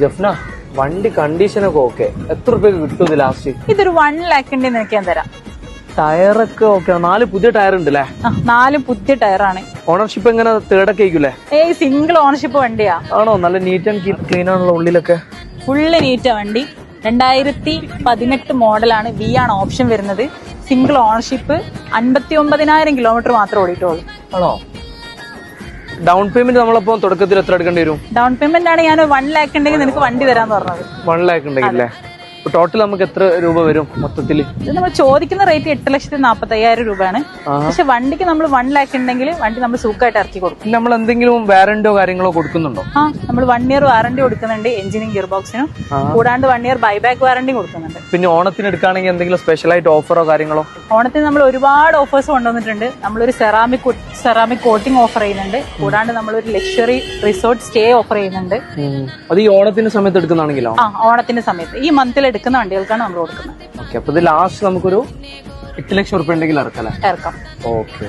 ജഫ്ന വണ്ടി കണ്ടീഷനൊക്കെ ഓക്കെ എത്ര റുപ്യക്ക് കിട്ടും ഇത് ലാസ്റ്റ് ഇതൊരു വൺ ലാക്കിന്റെ നിനക്ക് ഞാൻ തരാം. ടയറൊക്കെ ഓക്കെ നാല് പുതിയ ടയർ ഉണ്ട് അല്ലേ ആ, നാല് പുതിയ ടയറാണ്. ഓണർഷിപ്പ് എങ്ങനെ തേർഡൊക്കെ ആയിരിക്കൂലേ ഏയ് സിംഗിൾ ഓണർഷിപ്പ് വണ്ടിയാ. ആണോ? നല്ല നീറ്റ് ആൻഡ് ക്ലീൻ ആണല്ലോ ഉള്ളിലൊക്കെ. ഫുള്ള് നീറ്റാ വണ്ടി. രണ്ടായിരത്തി പതിനെട്ട് മോഡലാണ് വി ആണ് ഓപ്ഷൻ വരുന്നത്. സിംഗിൾ ഓണർഷിപ്പ് അൻപത്തി ഒമ്പതിനായിരം കിലോമീറ്റർ മാത്രമേ ഓടിയിട്ടുള്ളൂ. ആണോ? ഡൗൺ പേയ്മെന്റ് നമ്മളപ്പോ തുടക്കത്തിൽ എത്ര എടുക്കേണ്ടി വരും? ഡൗൺ പേയ്മെന്റ് ആണ് ഞാൻ വൺ ലാക്ക് ഉണ്ടെങ്കിൽ നിനക്ക് വണ്ടി തരാന്ന് പറഞ്ഞത്. വൺ ലാക്ക് ഉണ്ടെങ്കിൽ ടോട്ടൽ നമുക്ക് എത്ര രൂപ വരും മൊത്തത്തിൽ? ഇത് നമ്മൾ ചോദിക്കുന്ന റേറ്റ് എട്ട് ലക്ഷത്തി നാൽപ്പത്തി അയ്യായിരം രൂപയാണ് പക്ഷെ വണ്ടിക്ക് നമ്മൾ വൺ ലാക്ക് ഉണ്ടെങ്കിൽ വണ്ടി നമ്മൾ സൂക്കായിട്ട് ഇറക്കി കൊടുക്കും. നമ്മൾ എന്തെങ്കിലും വാറന്റിയോ കാര്യങ്ങളോ കൊടുക്കുന്നുണ്ടോ? ആ നമ്മൾ വൺ ഇയർ വാറണ്ടി കൊടുക്കുന്നുണ്ട് എഞ്ചിനും ഗിയർ ബോക്സിനും കൂടാണ്ട് വൺ ഇയർ ബൈബാക്ക് വാറണ്ടി കൊടുക്കുന്നുണ്ട്. പിന്നെ ഓണത്തിന് എടുക്കുകയാണെങ്കിൽ എന്തെങ്കിലും സ്പെഷ്യൽ ആയിട്ട് ഓഫറോ കാര്യങ്ങളോ? ഓണത്തിന് നമ്മൾ ഒരുപാട് ഓഫേഴ്സ് കൊണ്ടുവന്നിട്ടുണ്ട്. നമ്മളൊരു സെറാമിക് സെറാമിക് കോട്ടിംഗ് ഓഫർ ചെയ്യുന്നുണ്ട്. കൂടാണ്ട് നമ്മൾ ഒരു ലക്ഷറി റിസോർട്ട് സ്റ്റേ ഓഫർ ചെയ്യുന്നുണ്ട് അത് ഈ ഓണത്തിന്റെ സമയത്ത് എടുക്കുന്നതാണെങ്കിലോ? ആ ഓണത്തിന്റെ സമയത്ത്. ഈ മന്തിൽ എടുക്കുന്ന വണ്ടികൾക്കാണ് നമ്മൾ കൊടുക്കുന്നത്. ഓക്കെ അപ്പൊ ഇത് ലാസ്റ്റ് നമുക്കൊരു എട്ട് ലക്ഷം റുപ്യ ഉണ്ടെങ്കിൽ ഇറക്കല്ലേ ഇറക്കാം. ഓക്കെ